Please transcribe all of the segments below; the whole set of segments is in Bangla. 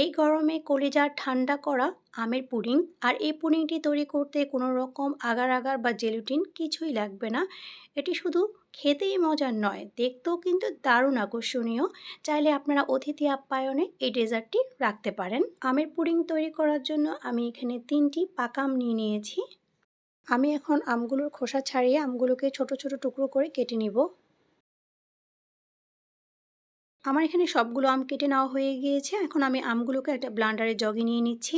এই গরমে কলিজা ঠান্ডা করা, আমের পুডিং আর এই পুডিংটি তৈরি করতে কোনো রকম আগার আগার বা জেলুটিন কিছুই লাগবে না। এটি শুধু খেতেই মজার নয়, দেখতেও কিন্তু দারুণ আকর্ষণীয়। চাইলে আপনারা অতিথি আপ্যায়নে এই ডেজার্টটি রাখতে পারেন। আমের পুডিং তৈরি করার জন্য আমি এখানে তিনটি পাকা আম নিয়ে নিয়েছি। আমি এখন আমগুলোর খোসা ছাড়িয়ে আমগুলোকে ছোট ছোট টুকরো করে কেটে নিব। আমার এখানে সবগুলো আম কেটে নেওয়া হয়ে গিয়েছে। এখন আমি আমগুলোকে একটা ব্লান্ডারে জগে নিয়ে নিচ্ছি।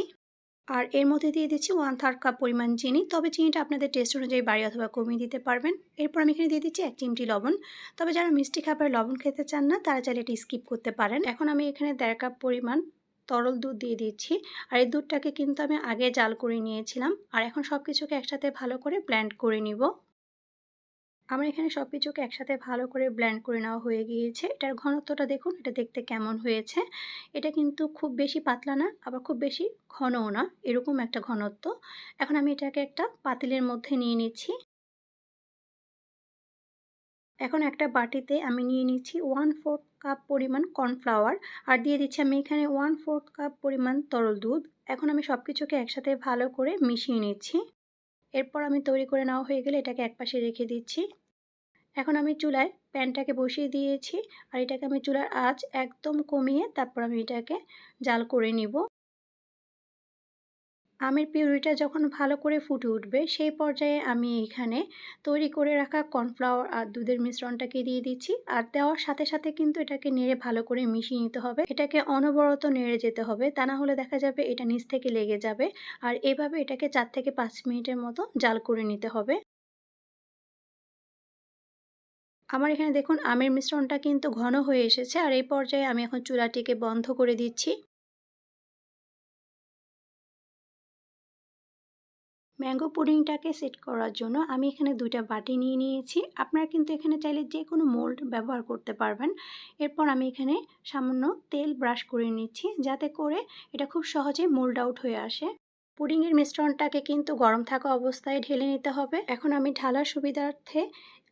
আর এর মধ্যে দিয়ে দিচ্ছি ওয়ান থার্ড কাপ পরিমাণ চিনি। তবে চিনিটা আপনাদের টেস্ট অনুযায়ী বাড়ি অথবা কমিয়ে দিতে পারবেন। এরপর আমি এখানে দিয়ে দিচ্ছি এক চিমটি লবণ। তবে যারা মিষ্টি খাবার লবণ খেতে চান না, তারা চাইলে এটি স্কিপ করতে পারেন। এখন আমি এখানে দেড় কাপ পরিমাণ তরল দুধ দিয়ে দিচ্ছি। আর এই দুধটাকে কিন্তু আমি আগে জাল করে নিয়েছিলাম। আর এখন সব কিছুকে একসাথে ভালো করে ব্ল্যান্ড করে নিব। আমার এখানে সব কিছুকে একসাথে ভালো করে ব্ল্যান্ড করে নেওয়া হয়ে গিয়েছে। এটার ঘনত্বটা দেখুন, এটা দেখতে কেমন হয়েছে। এটা কিন্তু খুব বেশি পাতলা না, আবার খুব বেশি ঘনও না, এরকম একটা ঘনত্ব। এখন আমি এটাকে একটা পাতিলের মধ্যে নিয়ে নিচ্ছি। এখন একটা বাটিতে আমি নিয়ে নিচ্ছি ওয়ান ফোর্থ কাপ পরিমাণ কর্নফ্লাওয়ার, আর দিয়ে দিচ্ছি আমি এখানে ওয়ান ফোর্থ কাপ পরিমাণ তরল দুধ। এখন আমি সব কিছুকে একসাথে ভালো করে মিশিয়ে নিচ্ছি। এরপর আমি তৈরি করে নেওয়া হয়ে গেলে এটাকে একপাশে রেখে দিচ্ছি। এখন আমি চুলায় প্যানটাকে বসিয়ে দিয়েছি। আর এটাকে আমি চুলার আঁচ একদম কমিয়ে তারপর আমি এটাকে জাল করে নিব। আমের পিউরিটা যখন ভালো করে ফুটে উঠবে, সেই পর্যায়ে আমি এখানে তৈরি করে রাখা কর্নফ্লাওয়ার আর দুধের মিশ্রণটাকে দিয়ে দিচ্ছি। আর দেওয়ার সাথে সাথে কিন্তু এটাকে নেড়ে ভালো করে মিশিয়ে নিতে হবে। এটাকে অনবরত নেড়ে যেতে হবে, তা না হলে দেখা যাবে এটা নিচ থেকে লেগে যাবে। আর এভাবে এটাকে চার থেকে পাঁচ মিনিটের মতো জাল করে নিতে হবে। আমার এখানে দেখুন, আমের মিশ্রণটা কিন্তু ঘন হয়ে এসেছে। আর এই পর্যায়ে আমি এখন চুলাটিকে বন্ধ করে দিচ্ছি। ম্যাঙ্গো পুডিংটাকে সেট করার জন্য আমি এখানে দুইটা বাটি নিয়ে নিয়েছি। আপনারা কিন্তু এখানে চাইলে যে কোনো মোল্ড ব্যবহার করতে পারবেন। এরপর আমি এখানে সামান্য তেল ব্রাশ করে নিচ্ছি যাতে করে এটা খুব সহজে মোল্ড আউট হয়ে আসে। পুডিংয়ের মিশ্রণটাকে কিন্তু গরম থাকা অবস্থায় ঢেলে নিতে হবে। এখন আমি ঢালার সুবিধার্থে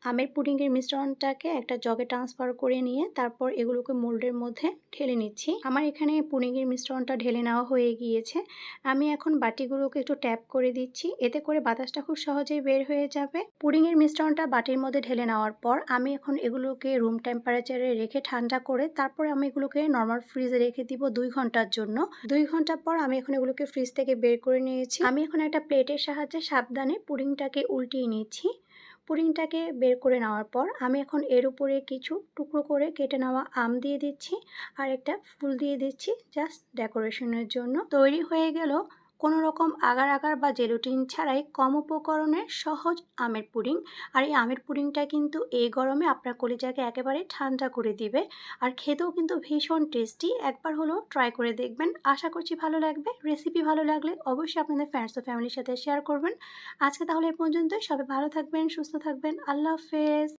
আমের পুডিংয়ের মিশ্রণটাকে একটা জগে ট্রান্সফার করে নিয়ে তারপর এগুলোকে মোল্ডের মধ্যে ঢেলে নিচ্ছি। আমার এখানে পুডিংয়ের মিশ্রণটা ঢেলে নেওয়া হয়ে গিয়েছে। আমি এখন বাটিগুলোকে একটু ট্যাপ করে দিচ্ছি। এতে করে বাতাসটা খুব সহজেই বের হয়ে যাবে। পুডিংয়ের মিশ্রণটা বাটির মধ্যে ঢেলে নেওয়ার পর আমি এখন এগুলোকে রুম টেম্পারেচারে রেখে ঠান্ডা করে তারপর আমি এগুলোকে নর্মাল ফ্রিজে রেখে দিব দুই ঘণ্টার জন্য। দুই ঘণ্টা পর আমি এখন এগুলোকে ফ্রিজ থেকে বের করে নিয়েছি। আমি এখন একটা প্লেটের সাহায্যে সাবধানে পুডিংটাকে উল্টিয়ে নিচ্ছি। পুডিংটাকে বের করে নেওয়ার পর আমি এখন এর উপরে কিছু টুকরো করে কেটে নেওয়া আম দিয়ে দিচ্ছি আর একটা ফুল দিয়ে দিচ্ছি জাস্ট ডেকোরেশনের জন্য। তৈরি হয়ে গেল কোনো রকম আগার আগার বা জেলুটিন ছাড়াই কম উপকরণের সহজ আমের পুডিং। আর এই আমের পুডিংটা কিন্তু এই গরমে আপনার কলিজাকে একেবারে ঠান্ডা করে দিবে। আর খেতেও কিন্তু ভীষণ টেস্টি। একবার হলো ট্রাই করে দেখবেন। আশা করছি ভালো লাগবে। রেসিপি ভালো লাগলে অবশ্যই আপনাদের ফ্রেন্ডস ও ফ্যামিলির সাথে শেয়ার করবেন। আজকে তাহলে এ পর্যন্তই। সবাই ভালো থাকবেন, সুস্থ থাকবেন। আল্লাহ হাফেজ।